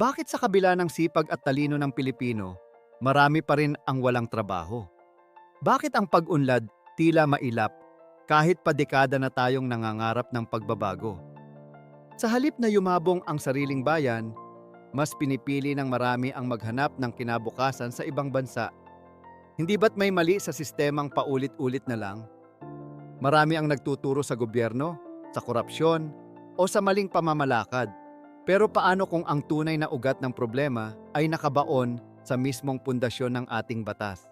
Bakit sa kabila ng sipag at talino ng Pilipino, marami pa rin ang walang trabaho? Bakit ang pag-unlad tila mailap kahit pa dekada na tayong nangangarap ng pagbabago? Sa halip na yumabong ang sariling bayan, mas pinipili ng marami ang maghanap ng kinabukasan sa ibang bansa. Hindi ba't may mali sa sistemang paulit-ulit na lang? Marami ang nagtuturo sa gobyerno, sa korupsyon, o sa maling pamamalakad. Pero paano kung ang tunay na ugat ng problema ay nakabaon sa mismong pundasyon ng ating batas?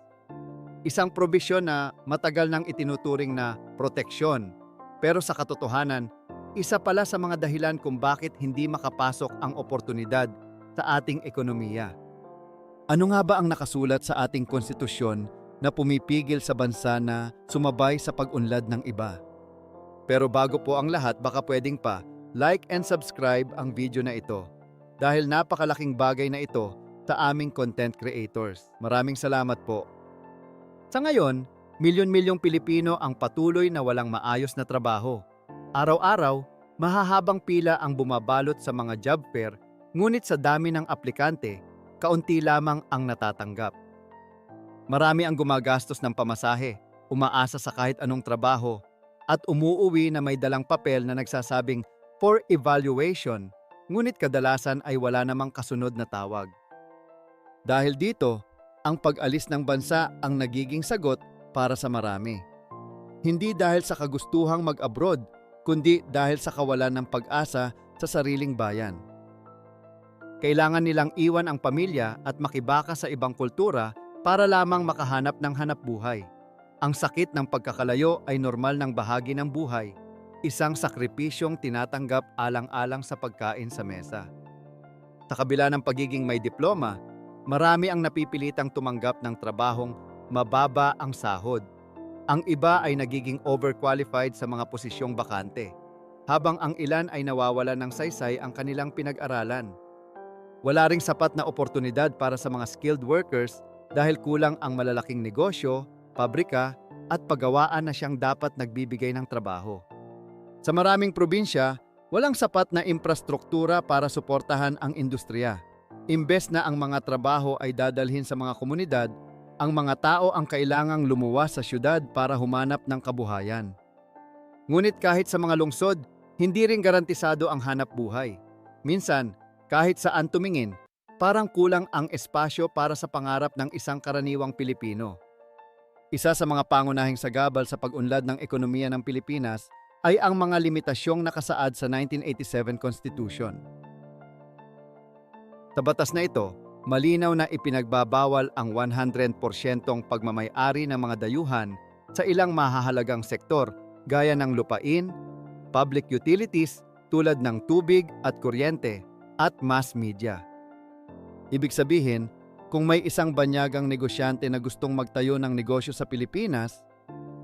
Isang probisyon na matagal nang itinuturing na proteksyon, pero sa katotohanan, isa pala sa mga dahilan kung bakit hindi makapasok ang oportunidad sa ating ekonomiya. Ano nga ba ang nakasulat sa ating konstitusyon na pumipigil sa bansa na sumabay sa pag-unlad ng iba? Pero bago po ang lahat, baka pwedeng pa like and subscribe ang video na ito dahil napakalaking bagay na ito sa aming content creators. Maraming salamat po. Sa ngayon, milyon-milyong Pilipino ang patuloy na walang maayos na trabaho. Araw-araw, mahahabang pila ang bumabalot sa mga job fair, ngunit sa dami ng aplikante, kaunti lamang ang natatanggap. Marami ang gumagastos ng pamasahe, umaasa sa kahit anong trabaho, at umuuwi na may dalang papel na nagsasabing for evaluation, ngunit kadalasan ay wala namang kasunod na tawag. Dahil dito, ang pag-alis ng bansa ang nagiging sagot para sa marami. Hindi dahil sa kagustuhang mag-abroad, kundi dahil sa kawalan ng pag-asa sa sariling bayan. Kailangan nilang iwan ang pamilya at makibaka sa ibang kultura para lamang makahanap ng hanap buhay. Ang sakit ng pagkakalayo ay normal ng bahagi ng buhay, isang sakripisyong tinatanggap alang-alang sa pagkain sa mesa. Sa kabila ng pagiging may diploma, marami ang napipilitang tumanggap ng trabahong mababa ang sahod. Ang iba ay nagiging overqualified sa mga posisyong bakante, habang ang ilan ay nawawala ng saysay ang kanilang pinag-aralan. Wala ring sapat na oportunidad para sa mga skilled workers dahil kulang ang malalaking negosyo, pabrika at paggawaan na siyang dapat nagbibigay ng trabaho. Sa maraming probinsya, walang sapat na infrastruktura para suportahan ang industriya. Imbes na ang mga trabaho ay dadalhin sa mga komunidad, ang mga tao ang kailangang lumuwas sa syudad para humanap ng kabuhayan. Ngunit kahit sa mga lungsod, hindi rin garantisado ang hanap buhay. Minsan, kahit saan tumingin, parang kulang ang espasyo para sa pangarap ng isang karaniwang Pilipino. Isa sa mga pangunahing sagabal sa pag-unlad ng ekonomiya ng Pilipinas ay ang mga limitasyong nakasaad sa 1987 Constitution. Sa batas na ito, malinaw na ipinagbabawal ang 100% pagmamay-ari ng mga dayuhan sa ilang mahahalagang sektor gaya ng lupain, public utilities tulad ng tubig at kuryente, at mass media. Ibig sabihin, kung may isang banyagang negosyante na gustong magtayo ng negosyo sa Pilipinas,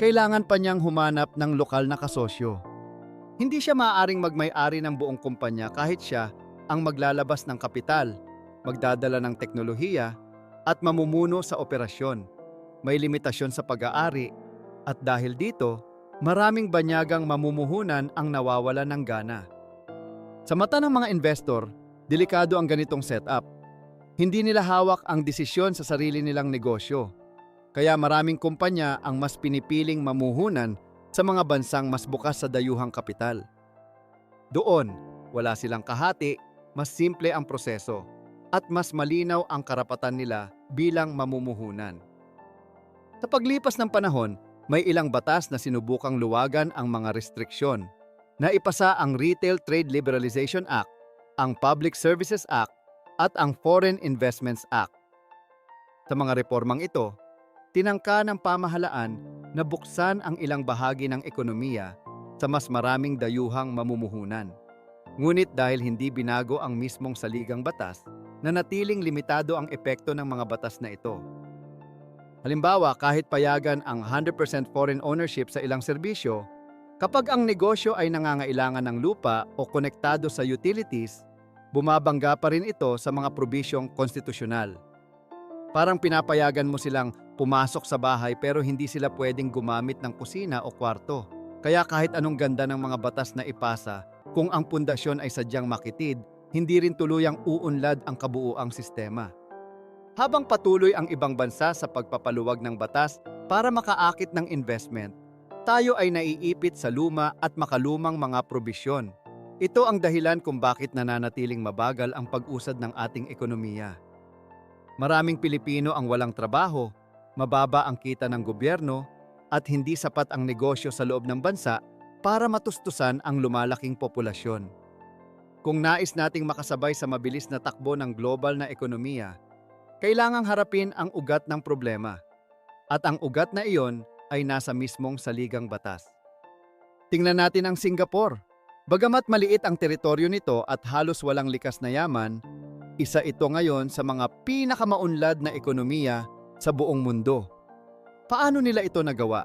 kailangan pa niyang humanap ng lokal na kasosyo. Hindi siya maaaring magmay-ari ng buong kumpanya kahit siya ang maglalabas ng kapital, magdadala ng teknolohiya, at mamumuno sa operasyon. May limitasyon sa pag-aari at dahil dito, maraming banyagang mamumuhunan ang nawawala ng gana. Sa mata ng mga investor, delikado ang ganitong setup hindi nila hawak ang desisyon sa sarili nilang negosyo. Kaya maraming kumpanya ang mas pinipiling mamuhunan sa mga bansang mas bukas sa dayuhang kapital. Doon, wala silang kahati, mas simple ang proseso, at mas malinaw ang karapatan nila bilang mamumuhunan. Sa paglipas ng panahon, may ilang batas na sinubukang luwagan ang mga restriksyon. Naipasa ang Retail Trade Liberalization Act, ang Public Services Act, at ang Foreign Investments Act. Sa mga reformang ito, tinangka ng pamahalaan na buksan ang ilang bahagi ng ekonomiya sa mas maraming dayuhang mamumuhunan. Ngunit dahil hindi binago ang mismong saligang batas, nanatiling limitado ang epekto ng mga batas na ito. Halimbawa, kahit payagan ang 100% foreign ownership sa ilang serbisyo, kapag ang negosyo ay nangangailangan ng lupa o konektado sa utilities, bumabangga pa rin ito sa mga probisyong konstitusyonal. Parang pinapayagan mo silang pumasok sa bahay pero hindi sila pwedeng gumamit ng kusina o kwarto. Kaya kahit anong ganda ng mga batas na ipasa, kung ang pundasyon ay sadyang makitid, hindi rin tuluyang uunlad ang kabuuang sistema. Habang patuloy ang ibang bansa sa pagpapaluwag ng batas para makaakit ng investment, tayo ay naiipit sa luma at makalumang mga probisyon. Ito ang dahilan kung bakit nananatiling mabagal ang pag-usad ng ating ekonomiya. Maraming Pilipino ang walang trabaho, mababa ang kita ng gobyerno, at hindi sapat ang negosyo sa loob ng bansa para matustusan ang lumalaking populasyon. Kung nais nating makasabay sa mabilis na takbo ng global na ekonomiya, kailangang harapin ang ugat ng problema. At ang ugat na iyon ay nasa mismong saligang batas. Tingnan natin ang Singapore. Bagamat maliit ang teritoryo nito at halos walang likas na yaman, isa ito ngayon sa mga pinakamaunlad na ekonomiya sa buong mundo. Paano nila ito nagawa?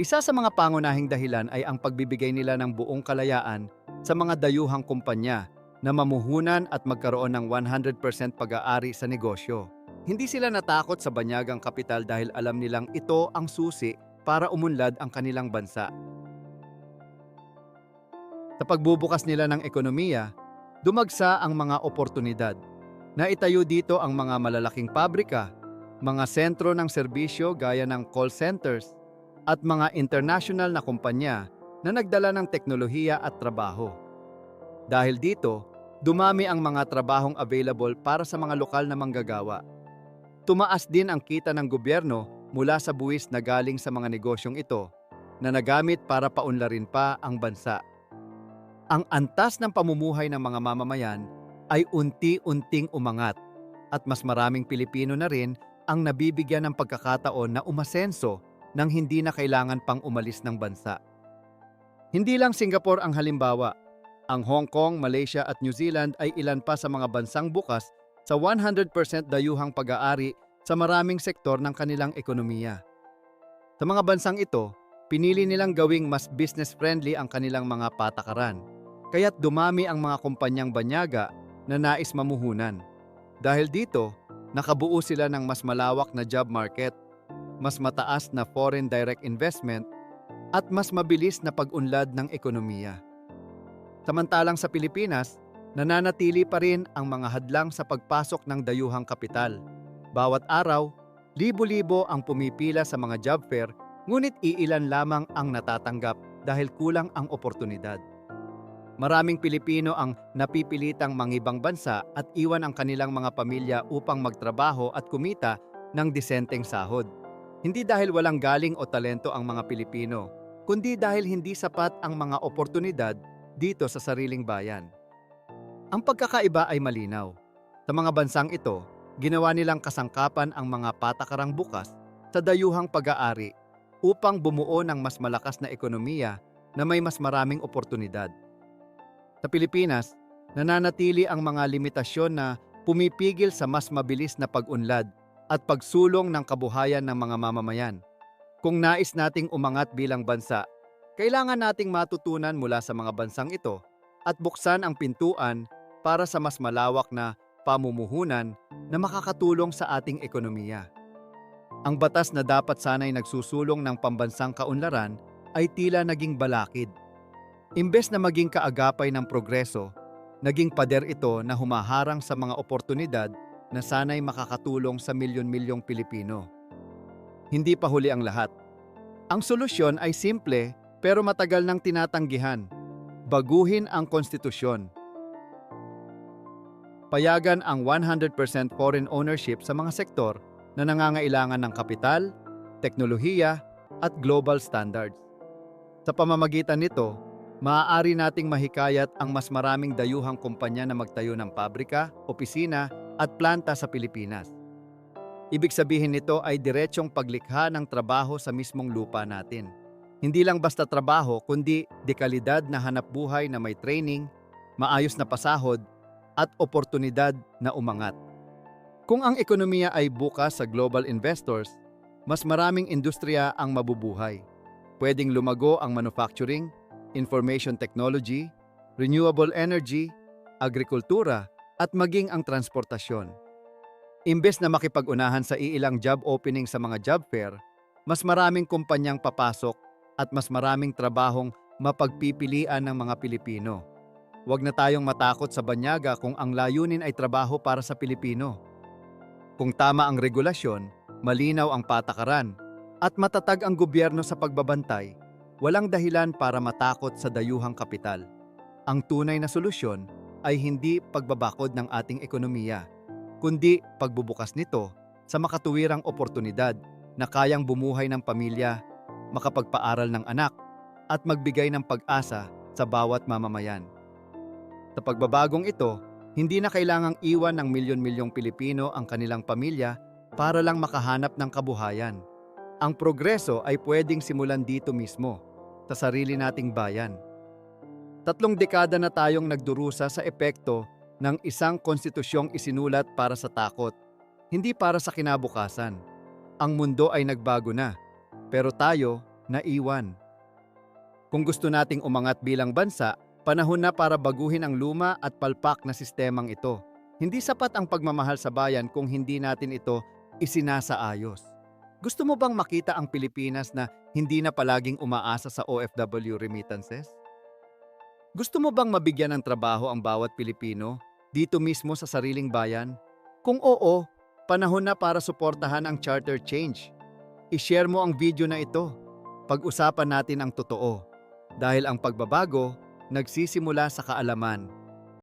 Isa sa mga pangunahing dahilan ay ang pagbibigay nila ng buong kalayaan sa mga dayuhang kumpanya na mamuhunan at magkaroon ng 100% pag-aari sa negosyo. Hindi sila natakot sa banyagang kapital dahil alam nilang ito ang susi para umunlad ang kanilang bansa. Sa pagbubukas nila ng ekonomiya, dumagsa ang mga oportunidad. Naitayo dito ang mga malalaking pabrika, mga sentro ng serbisyo gaya ng call centers, at mga international na kumpanya na nagdala ng teknolohiya at trabaho. Dahil dito, dumami ang mga trabahong available para sa mga lokal na manggagawa. Tumaas din ang kita ng gobyerno mula sa buwis na galing sa mga negosyong ito na nagamit para paunlarin pa ang bansa. Ang antas ng pamumuhay ng mga mamamayan ay unti-unting umangat at mas maraming Pilipino na rin ang nabibigyan ng pagkakataon na umasenso nang hindi na kailangan pang umalis ng bansa. Hindi lang Singapore ang halimbawa. Ang Hong Kong, Malaysia at New Zealand ay ilan pa sa mga bansang bukas sa 100% dayuhang pag-aari sa maraming sektor ng kanilang ekonomiya. Sa mga bansang ito, pinili nilang gawing mas business-friendly ang kanilang mga patakaran. Kaya't dumami ang mga kumpanyang banyaga na nais mamuhunan. Dahil dito, nakabuo sila ng mas malawak na job market, mas mataas na foreign direct investment, at mas mabilis na pag-unlad ng ekonomiya. Samantalang sa Pilipinas, nananatili pa rin ang mga hadlang sa pagpasok ng dayuhang kapital. Bawat araw, libo-libo ang pumipila sa mga job fair, ngunit iilan lamang ang natatanggap dahil kulang ang oportunidad. Maraming Pilipino ang napipilitang mangibang bansa at iwan ang kanilang mga pamilya upang magtrabaho at kumita ng disenteng sahod. Hindi dahil walang galing o talento ang mga Pilipino, kundi dahil hindi sapat ang mga oportunidad dito sa sariling bayan. Ang pagkakaiba ay malinaw. Sa mga bansang ito, ginawa nilang kasangkapan ang mga patakarang bukas sa dayuhang pag-aari upang bumuo ng mas malakas na ekonomiya na may mas maraming oportunidad. Sa Pilipinas, nananatili ang mga limitasyon na pumipigil sa mas mabilis na pag-unlad at pagsulong ng kabuhayan ng mga mamamayan. Kung nais nating umangat bilang bansa, kailangan nating matutunan mula sa mga bansang ito at buksan ang pintuan para sa mas malawak na pamumuhunan na makakatulong sa ating ekonomiya. Ang batas na dapat sanay nagsusulong ng pambansang kaunlaran ay tila naging balakid. Imbes na maging kaagapay ng progreso, naging pader ito na humaharang sa mga oportunidad na sanay makakatulong sa milyon-milyong Pilipino. Hindi pa huli ang lahat. Ang solusyon ay simple pero matagal nang tinatanggihan. Baguhin ang konstitusyon. Payagan ang 100% foreign ownership sa mga sektor na nangangailangan ng kapital, teknolohiya at global standards. Sa pamamagitan nito, maaari nating mahikayat ang mas maraming dayuhang kumpanya na magtayo ng pabrika, opisina at planta sa Pilipinas. Ibig sabihin nito ay diretsyong paglikha ng trabaho sa mismong lupa natin. Hindi lang basta trabaho kundi dekalidad na hanap buhay na may training, maayos na pasahod at oportunidad na umangat. Kung ang ekonomiya ay bukas sa global investors, mas maraming industriya ang mabubuhay. Pwedeng lumago ang manufacturing, information technology, renewable energy, agrikultura at maging ang transportasyon. Imbes na makipag-unahan sa iilang job opening sa mga job fair, mas maraming kumpanyang papasok at mas maraming trabahong mapagpipilian ng mga Pilipino. Huwag na tayong matakot sa banyaga kung ang layunin ay trabaho para sa Pilipino. Kung tama ang regulasyon, malinaw ang patakaran, at matatag ang gobyerno sa pagbabantay, walang dahilan para matakot sa dayuhang kapital. Ang tunay na solusyon ay hindi pagbabakod ng ating ekonomiya, kundi pagbubukas nito sa makatuwirang oportunidad na kayang bumuhay ng pamilya, makapagpaaral ng anak, at magbigay ng pag-asa sa bawat mamamayan. Sa pagbabagong ito, hindi na kailangang iwan ng milyon-milyong Pilipino ang kanilang pamilya para lang makahanap ng kabuhayan. Ang progreso ay pwedeng simulan dito mismo, sa sarili nating bayan. Tatlong dekada na tayong nagdurusa sa epekto ng isang konstitusyong isinulat para sa takot, hindi para sa kinabukasan. Ang mundo ay nagbago na, pero tayo naiwan. Kung gusto nating umangat bilang bansa, panahon na para baguhin ang luma at palpak na sistemang ito. Hindi sapat ang pagmamahal sa bayan kung hindi natin ito isinasaayos. Gusto mo bang makita ang Pilipinas na hindi na palaging umaasa sa OFW remittances? Gusto mo bang mabigyan ng trabaho ang bawat Pilipino dito mismo sa sariling bayan? Kung oo, panahon na para suportahan ang charter change. I-share mo ang video na ito. Pag-usapan natin ang totoo. Dahil ang pagbabago nagsisimula sa kaalaman